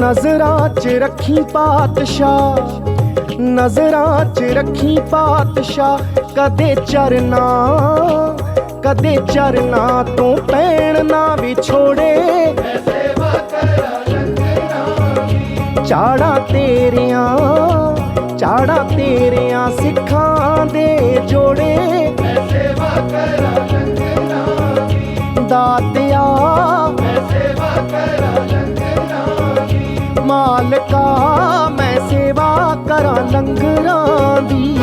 ਨਜ਼ਰਾਂ 'ਚ ਰੱਖੀ ਪਾਤਸ਼ਾਹ ਨਜ਼ਰਾਂ 'ਚ ਰੱਖੀ ਪਾਤਸ਼ਾਹ ਕਦੇ ਚਰਨਾ ਕਦੇ ਚਰਨਾ ਤੋਂ ਪੈਣ ਨਾ ਵਿਛੋੜੇ ਚਾੜਾ ਤੇਰੀਆਂ ਚਾੜਾ ਤੇਰੀਆਂ ਸਿੱਖਾਂ ਦੇ ਜੋੜੇ। ਦਾਤਿਆ ਮਾਲਕਾ ਮੈਂ ਸੇਵਾ ਕਰਾਂ ਲੰਗਰਾਂ ਦੀ।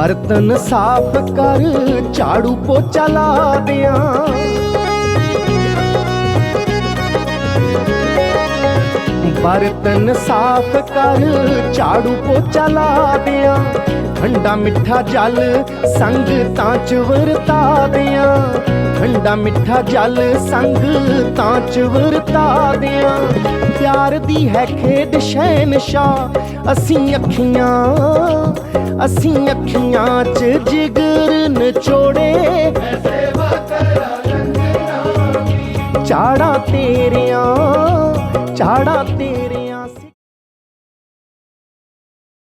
ਬਰਤਨ ਸਾਫ਼ ਕਰ, ਝਾੜੂ ਪੋਚਾ ਲਾ ਦਿਆਂ। ਬਰਤਨ ਸਾਫ਼ ਕਰ, ਝਾੜੂ ਪੋਚਾ ਲਾ ਦਿਆਂ। ਠੰਡਾ ਮਿੱਠਾ ਜਲ ਸੰਗ ਤਾਂ ਚ ਵਰਤਾ ਦਿਆਂ। ਠੰਡਾ ਮਿੱਠਾ ਜਲ ਸੰਗ ਤਾਂ ਚ ਵਰਤਾ ਦਿਆਂ ਪਿਆਰ ਦੀ ਹੈ ਖੇਡ ਸ਼ਹਿਨਸ਼ਾਹ, ਅਸੀਂ ਅੱਖੀਆਂ ਅਸੀਂ ਅੱਖੀਆਂ ਚ ਜਿਗਰ ਨਚੋੜੇ ਚਾੜਾ। ਤੇਰੀਆਂ ਚਾੜਾ ਤੇਰੀਆਂ।